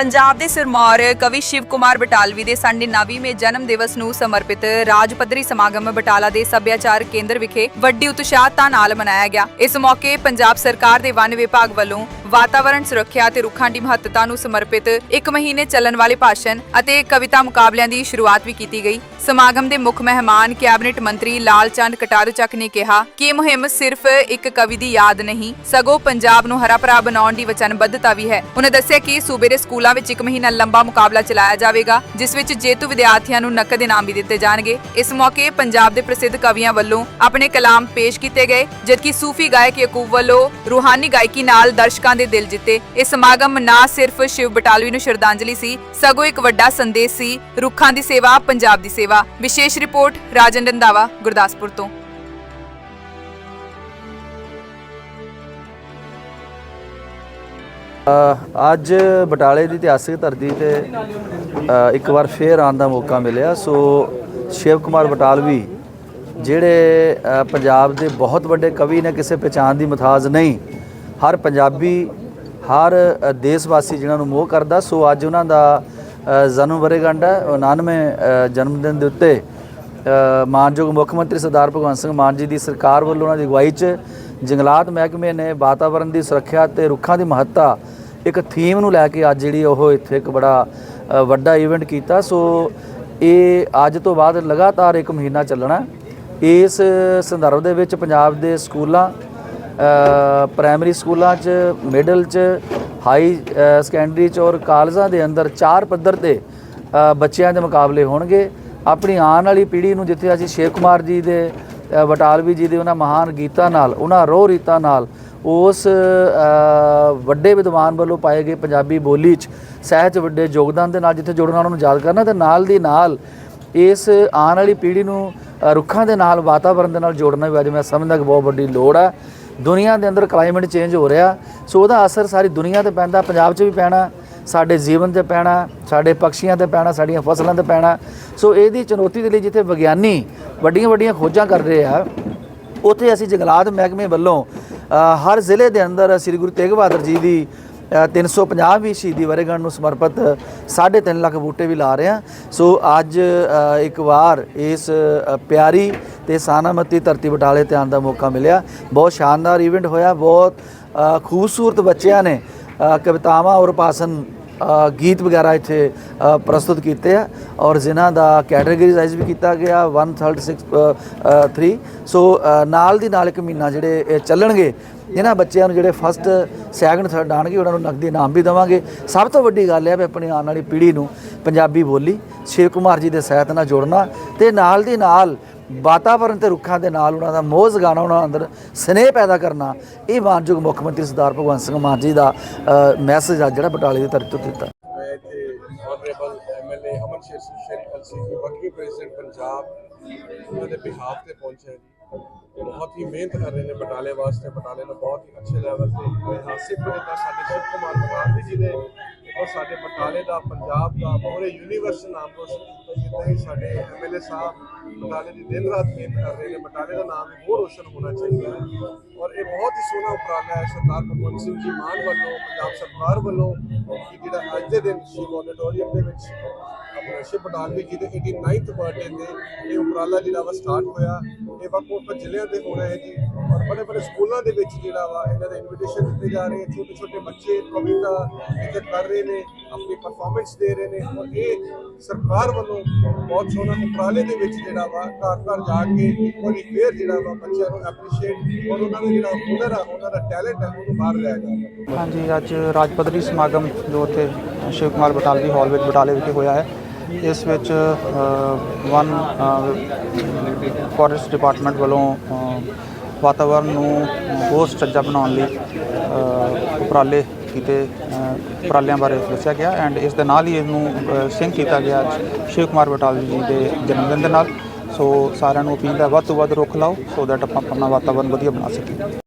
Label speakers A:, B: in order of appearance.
A: ਪੰਜਾਬ ਦੇ ਸਿਰਮੌਰ ਕਵੀ ਸ਼ਿਵ ਕੁਮਾਰ ਬਟਾਲਵੀ ਦੇ 99ਵੇਂ ਜਨਮ ਦਿਵਸ ਨੂੰ ਸਮਰਪਿਤ ਰਾਜ ਪੱਧਰੀ ਸਮਾਗਮ ਬਟਾਲਾ ਦੇ ਸੱਭਿਆਚਾਰ ਕੇਂਦਰ ਵਿਖੇ ਵੱਡੀ ਉਤਸ਼ਾਹਤਾ ਨਾਲ ਮਨਾਇਆ ਗਿਆ। ਇਸ ਮੌਕੇ ਪੰਜਾਬ ਸਰਕਾਰ ਦੇ ਵਨ ਵਿਭਾਗ ਵੱਲੋਂ ਵਾਤਾਵਰਣ ਸੁਰੱਖਿਆ ਅਤੇ ਰੁੱਖਾਂ ਦੀ ਮਹੱਤਤਾ ਨੂੰ ਸਮਰਪਿਤ ਇੱਕ ਮਹੀਨੇ ਚੱਲਣ ਵਾਲੇ ਭਾਸ਼ਣ ਅਤੇ ਕਵਿਤਾ ਮੁਕਾਬਲਿਆਂ ਦੀ ਸ਼ੁਰੂਆਤ ਵੀ ਕੀਤੀ ਗਈ। ਸਮਾਗਮ ਦੇ ਮੁੱਖ ਮਹਿਮਾਨ ਕੈਬਨਿਟ ਮੰਤਰੀ ਲਾਲ ਚੰਦ ਕਟਾਰੂ ਚੱਕ ਨੇ ਕਿਹਾ ਕਿ ਇਹ ਮੁਹਿੰਮ ਸਿਰਫ ਇੱਕ ਕਵੀ ਦੀ ਯਾਦ ਨਹੀਂ, ਸਗੋਂ ਪੰਜਾਬ ਨੂੰ ਹਰਾ ਭਰਾ ਬਣਾਉਣ ਦੀ ਵਚਨਬੱਧਤਾ ਵੀ ਹੈ। ਉਹਨਾਂ ਦੱਸਿਆ ਕਿ ਸੂਬੇ ਦੇ ਸਕੂਲਾਂ ਵਿੱਚ ਇੱਕ ਮਹੀਨਾ ਲੰਬਾ ਮੁਕਾਬਲਾ ਚਲਾਇਆ ਜਾਵੇਗਾ, ਜਿਸ ਵਿੱਚ ਜੇਤੂ ਵਿਦਿਆਰਥੀਆਂ ਨੂੰ ਨਕਦ ਇਨਾਮ ਵੀ ਦਿੱਤੇ ਜਾਣਗੇ। ਇਸ ਮੌਕੇ ਪੰਜਾਬ ਦੇ ਪ੍ਰਸਿੱਧ ਕਵੀਆਂ ਵੱਲੋਂ ਆਪਣੇ ਕਲਾਮ ਪੇਸ਼ ਕੀਤੇ ਗਏ, ਜਦਕਿ ਸੂਫੀ ਗਾਇਕ ਯਕੂਬ ਵੱਲੋਂ ਰੂਹਾਨੀ ਗਾਇਕੀ ਨਾਲ ਦਰਸ਼ਕਾਂ ਦੇ ਦਿਲ ਜਿੱਤੇ। ਇਹ ਸਮਾਗਮ ਨਾ ਸਿਰਫ ਸ਼ਿਵ ਬਟਾਲਵੀ ਨੂੰ ਸ਼ਰਧਾਂਜਲੀ ਸੀ, ਸਗੋਂ ਇੱਕ ਵੱਡਾ ਸੰਦੇਸ਼ ਸੀ, ਰੁੱਖਾਂ ਦੀ ਸੇਵਾ, ਪੰਜਾਬ ਦੀ ਸੇਵਾ। ਵਿਸ਼ੇਸ਼ ਰਿਪੋਰਟ, ਰਾਜਨ ਰੰਦਾਵਾ ਗੁਰਦਾਸਪੁਰ ਤੋਂ।
B: ਅੱਜ ਬਟਾਲੇ ਦੀ ਇਤਿਹਾਸਿਕ ਧਰਤੀ ਤੇ ਇੱਕ ਵਾਰ ਫੇਰ ਆਉਣ ਦਾ ਮੌਕਾ ਮਿਲਿਆ। ਸੋ, ਸ਼ਿਵ ਕੁਮਾਰ ਬਟਾਲਵੀ, ਜਿਹੜੇ ਪੰਜਾਬ ਦੇ ਬਹੁਤ ਵੱਡੇ ਕਵੀ ਨੇ, ਕਿਸੇ ਪਛਾਣ ਦੀ ਮਥਾਜ ਨਹੀਂ ਹਰ ਪੰਜਾਬੀ, ਹਰ ਦੇਸ਼ ਵਾਸੀ ਜਿਨ੍ਹਾਂ ਨੂੰ ਮੋਹ ਕਰਦਾ, ਸੋ ਅੱਜ ਉਹਨਾਂ ਦਾ ਜਨਮ ਵਰੇਗੰਢ ਹੈ 99 ਜਨਮ ਦਿਨ ਦੇ ਉੱਤੇ ਮਾਨਯੋਗ ਮੁੱਖ ਮੰਤਰੀ ਸਰਦਾਰ ਭਗਵੰਤ ਸਿੰਘ ਮਾਨ ਜੀ ਦੀ ਸਰਕਾਰ ਵੱਲੋਂ ਉਹਨਾਂ ਦੀ ਅਗਵਾਈ 'ਚ ਜੰਗਲਾਤ ਮਹਿਕਮੇ ਨੇ ਵਾਤਾਵਰਣ ਦੀ ਸੁਰੱਖਿਆ ਤੇ ਰੁੱਖਾਂ ਦੀ ਮਹੱਤਤਾ ਇੱਕ ਥੀਮ ਨੂੰ ਲੈ ਕੇ ਅੱਜ ਜਿਹੜੀ ਉਹ ਇੱਥੇ ਇੱਕ ਬੜਾ ਵੱਡਾ ਇਵੈਂਟ ਕੀਤਾ। ਸੋ ਇਹ ਅੱਜ ਤੋਂ ਬਾਅਦ ਲਗਾਤਾਰ ਇੱਕ ਮਹੀਨਾ ਚੱਲਣਾ ਇਸ ਸੰਦਰਭ ਦੇ ਵਿੱਚ ਪੰਜਾਬ ਦੇ ਸਕੂਲਾਂ ਪ੍ਰਾਇਮਰੀ ਸਕੂਲਾਂ 'ਚ ਮਿਡਲ 'ਚ ਹਾਈ ਸੈਕੰਡਰੀ 'ਚ ਔਰ ਕਾਲਜਾਂ ਦੇ ਅੰਦਰ ਚਾਰ ਪੱਧਰ ਤੇ ਬੱਚਿਆਂ ਦੇ ਮੁਕਾਬਲੇ ਹੋਣਗੇ। ਆਪਣੀ ਆਉਣ ਵਾਲੀ ਪੀੜ੍ਹੀ ਨੂੰ ਜਿੱਥੇ ਅਸੀਂ ਸ਼ੇਖ ਕੁਮਾਰ ਜੀ ਦੇ ਬਟਾਲਵੀ ਜੀ ਦੇ ਉਹਨਾਂ ਮਹਾਨ ਗੀਤਾਂ ਨਾਲ, ਉਹਨਾਂ ਰੋਹ ਰੀਤਾਂ ਨਾਲ, ਉਸ ਵੱਡੇ ਵਿਦਵਾਨ ਵੱਲੋਂ ਪਾਏ ਗਏ ਪੰਜਾਬੀ ਬੋਲੀ 'ਚ ਸਹਿਜ ਵੱਡੇ ਯੋਗਦਾਨ ਦੇ ਨਾਲ ਜਿੱਥੇ ਜੋੜਨਾ ਉਹਨਾਂ ਨੂੰ ਯਾਦ ਕਰਨਾ ਤੇ ਨਾਲ ਦੀ ਨਾਲ ਇਸ ਆਉਣ ਵਾਲੀ ਪੀੜ੍ਹੀ ਨੂੰ ਰੁੱਖਾਂ ਦੇ ਨਾਲ ਵਾਤਾਵਰਣ ਦੇ ਨਾਲ ਜੋੜਨਾ ਵੀ ਅੱਜ ਮੈਂ ਸਮਝਦਾ ਕਿ ਬਹੁਤ ਵੱਡੀ ਲੋੜ ਹੈ ਦੁਨੀਆ ਦੇ ਅੰਦਰ ਕਲਾਈਮੇਟ ਚੇਂਜ ਹੋ ਰਿਹਾ ਸੋ ਉਹਦਾ ਅਸਰ ਸਾਰੀ ਦੁਨੀਆ ਤੇ ਪੈਂਦਾ ਪੰਜਾਬ 'ਚ ਵੀ ਪੈਣਾ ਸਾਡੇ ਜੀਵਨ ਤੇ ਪੈਣਾ ਸਾਡੇ ਪੰਛੀਆਂ ਤੇ ਪੈਣਾ ਸਾਡੀਆਂ ਫਸਲਾਂ ਤੇ ਪੈਣਾ। ਸੋ ਇਹਦੀ ਚੁਣੌਤੀ ਦੇ ਲਈ ਜਿੱਥੇ ਵਿਗਿਆਨੀ ਵੱਡੀਆਂ ਵੱਡੀਆਂ ਖੋਜਾਂ ਕਰ ਰਹੇ ਆ ਉੱਥੇ ਅਸੀਂ ਜੰਗਲਾਤ ਮਹਿਕਮੇ ਵੱਲੋਂ ਹਰ ਜ਼ਿਲ੍ਹੇ ਦੇ ਅੰਦਰ ਸ੍ਰੀ ਗੁਰੂ ਤੇਗ ਬਹਾਦਰ ਜੀ ਦੀ ਅ, 350ਵੀਂ ਸ਼ਹੀਦੀ ਵਰੇਗੰਢ ਨੂੰ ਸਮਰਪਿਤ 3.5 ਲੱਖ ਬੂਟੇ ਵੀ ਲਾ ਰਹੇ ਹਾਂ। ਸੋ ਅੱਜ ਇੱਕ ਵਾਰ ਇਸ ਪਿਆਰੀ ਤੇ ਸਾਨਾਮਤੀ ਧਰਤੀ ਬਟਾਲੇ ਤੇ ਆਉਣ ਦਾ ਮੌਕਾ ਮਿਲਿਆ। ਬਹੁਤ ਸ਼ਾਨਦਾਰ ਈਵੈਂਟ ਹੋਇਆ, ਬਹੁਤ ਖੂਬਸੂਰਤ ਬੱਚਿਆਂ ਨੇ ਕਵਿਤਾਵਾਂ ਔਰ ਭਾਸ਼ਣ ਗੀਤ ਵਗੈਰਾ ਇੱਥੇ ਪ੍ਰਸਤੁਤ ਕੀਤੇ ਆ ਔਰ ਜਿਨ੍ਹਾਂ ਦਾ ਕੈਟਾਗਰੀਜ਼ਾਈਜ਼ ਵੀ ਕੀਤਾ ਗਿਆ 136 ਸੋ ਨਾਲ ਦੀ ਨਾਲ ਇੱਕ ਮਹੀਨਾ ਜਿਹੜੇ ਚੱਲਣਗੇ, ਇਹਨਾਂ ਬੱਚਿਆਂ ਨੂੰ ਜਿਹੜੇ ਫਸਟ ਸੈਕੰਡ ਥਰਡ ਆਣਗੇ ਉਹਨਾਂ ਨੂੰ ਨਕਦੀ ਇਨਾਮ ਵੀ ਦੇਵਾਂਗੇ। ਸਭ ਤੋਂ ਵੱਡੀ ਗੱਲ ਹੈ ਵੀ ਆਪਣੀ ਆਉਣ ਵਾਲੀ ਪੀੜ੍ਹੀ ਨੂੰ ਪੰਜਾਬੀ ਬੋਲੀ, ਸ਼ਿਵ ਕੁਮਾਰ ਜੀ ਦੇ ਸਾਹਿਤ ਨਾਲ ਜੋੜਨਾ ਤੇ ਨਾਲ ਦੀ ਨਾਲ ਵਾਤਾਵਰਣ ਤੇ ਰੁੱਖਾਂ ਦੇ ਨਾਲ ਉਹਨਾਂ ਦਾ ਮੋਹ ਜਗਾਉਣਾ, ਉਹਨਾਂ ਅੰਦਰ ਸਨੇਹ ਪੈਦਾ ਕਰਨਾ, ਇਹ ਮਾਨਯੋਗ ਮੁੱਖ ਮੰਤਰੀ ਸਰਦਾਰ ਭਗਵੰਤ ਸਿੰਘ ਮਾਨ ਜੀ ਦਾ ਮੈਸੇਜ ਆ ਜਿਹੜਾ ਬਟਾਲੇ ਦੀ ਧਰਤੀ ਤੋਂ ਦਿੱਤਾ।
C: ਆਨਰੇਬਲ ਐਮਐਲਏ ਅਮਨ ਸ਼ੇਰ ਸਿੰਘ ਸ਼ੇਰ ਅਲਸੀ ਵਰਕਿੰਗ ਪ੍ਰੈਜ਼ੀਡੈਂਟ ਪੰਜਾਬ, ਉਹਨਾਂ ਦੇ ਬਿਹਾਫ ਤੇ ਪਹੁੰਚੇ ਜੀ। ਬਹੁਤ ਹੀ ਮਿਹਨਤ ਕਰ ਰਹੇ ਨੇ ਬਟਾਲੇ ਵਾਸਤੇ, ਬਟਾਲੇ ਨੂੰ ਬਹੁਤ ਹੀ ਅੱਛੇ ਲੈਵਲ ਤੇ, ਇਤਿਹਾਸਿਕ ਨੇਤਾ ਸਾਡੇ ਸ਼ਿਵ ਕੁਮਾਰ ਬਟਾਲਵੀ ਜੀ ਨੇ ਔਰ ਸਾਡੇ ਬਟਾਲੇ ਦਾ, ਪੰਜਾਬ ਦਾ, ਪੂਰੇ ਯੂਨੀਵਰਸ ਨਾਮ ਰੋਸ਼ਨ ਕੀਤਾ ਜਿੱਦਾਂ ਹੀ ਸਾਡੇ ਐਮਐਲਏ ਸਾਹਿਬ ਬਟਾਲੇ ਦੀ ਦਿਨ ਰਾਤ ਮਿਹਨਤ ਕਰ ਰਹੇ ਨੇ। ਬਟਾਲੇ ਦਾ ਨਾਮ ਵੀ ਹੋਰ ਰੋਸ਼ਨ ਹੋਣਾ ਚਾਹੀਦਾ ਹੈ। ਔਰ ਇਹ ਬਹੁਤ ਹੀ ਸੋਹਣਾ ਉਪਰਾਲਾ ਹੈ ਸਰਦਾਰ ਭਗਵੰਤ ਸਿੰਘ ਜੀ ਮਾਨ ਵੱਲੋਂ, ਪੰਜਾਬ ਸਰਕਾਰ ਵੱਲੋਂ, ਕਿ ਜਿਹੜਾ ਅੱਜ ਦੇ ਦਿਨ ਸ਼ਿਵ ਆਡੀਟੋਰੀਅਮ ਦੇ ਵਿੱਚ ਆਪਣਾ ਸ਼ਿਵ ਬਟਾਲਵੀ ਜੀ ਦੇ 89th ਬਰਥਡੇ ਤੇ ਇਹ ਉਪਰਾਲਾ ਜਿਹੜਾ ਵਾ ਸਟਾਰਟ ਹੋਇਆ। ਇਹ ਵੱਖ ਵੱਖ ਜ਼ਿਲ੍ਹਿਆਂ ਤੇ ਹੋਣਾ ਹੈ ਜੀ। ਬੜੇ ਬੜੇ ਸਕੂਲਾਂ ਦੇ ਵਿੱਚ ਜਿਹੜਾ ਵਾ ਇਹਨਾਂ ਦੇ ਇਨਵੀਟੇਸ਼ਨ ਦਿੱਤੇ ਜਾ ਰਹੇ ਛੋਟੇ ਛੋਟੇ ਬੱਚੇ ਕਵਿਤਾ ਇੱਥੇ ਕਰ ਰਹੇ ਨੇ, ਆਪਣੀ ਪਰਫਾਰਮੈਂਸ ਦੇ ਰਹੇ ਨੇ ਔਰ ਇਹ ਸਰਕਾਰ ਵੱਲੋਂ ਬਹੁਤ ਸੋਹਣਾ ਉਪਰਾਲੇ ਦੇ ਵਿੱਚ ਜਿਹੜਾ ਵਾ ਘਰ ਘਰ ਜਾ ਕੇ ਇੱਕ ਵਾਰੀ ਫੇਰ ਜਿਹੜਾ ਵਾ ਬੱਚਿਆਂ ਨੂੰ ਐਪਰੀਸ਼ੀਏਟ ਔਰ ਉਹਨਾਂ ਦਾ ਜਿਹੜਾ ਹੁਨਰ ਆ, ਉਹਨਾਂ ਦਾ ਟੈਲੈਂਟ ਹੈ ਉਹਨੂੰ ਬਾਹਰ ਲਿਆ ਜਾਵੇ
D: ਹਾਂਜੀ, ਅੱਜ ਰਾਜ ਪੱਧਰੀ ਸਮਾਗਮ ਜੋ ਉੱਥੇ ਸ਼ਿਵ ਕੁਮਾਰ ਬਟਾਲਵੀ ਹਾਲ ਵਿੱਚ ਬਟਾਲੇ ਵਿਖੇ ਹੋਇਆ ਹੈ। ਇਸ ਵਿੱਚ ਵਨ ਫੋਰੈਸਟ ਡਿਪਾਰਟਮੈਂਟ ਵੱਲੋਂ ਵਾਤਾਵਰਨ ਨੂੰ ਹੋਰ ਸੁਚੱਜਾ ਬਣਾਉਣ ਲਈ ਉਪਰਾਲੇ ਕੀਤੇ ਉਪਰਾਲਿਆਂ ਬਾਰੇ ਦੱਸਿਆ ਗਿਆ ਐਂਡ ਇਸ ਦੇ ਨਾਲ ਹੀ ਇਹਨੂੰ ਸਿੰਕ ਕੀਤਾ ਗਿਆ ਸ਼ਿਵ ਕੁਮਾਰ ਬਟਾਲਵੀ ਜੀ ਦੇ ਜਨਮ ਦਿਨ ਦੇ ਨਾਲ। ਸੋ ਸਾਰਿਆਂ ਨੂੰ ਅਪੀਲ ਹੈ ਵੱਧ ਤੋਂ ਵੱਧ ਰੁੱਖ ਲਾਓ ਸੋ ਦੈਟ ਆਪਾਂ ਆਪਣਾ ਵਾਤਾਵਰਨ ਵਧੀਆ ਬਣਾ ਸਕੀਏ।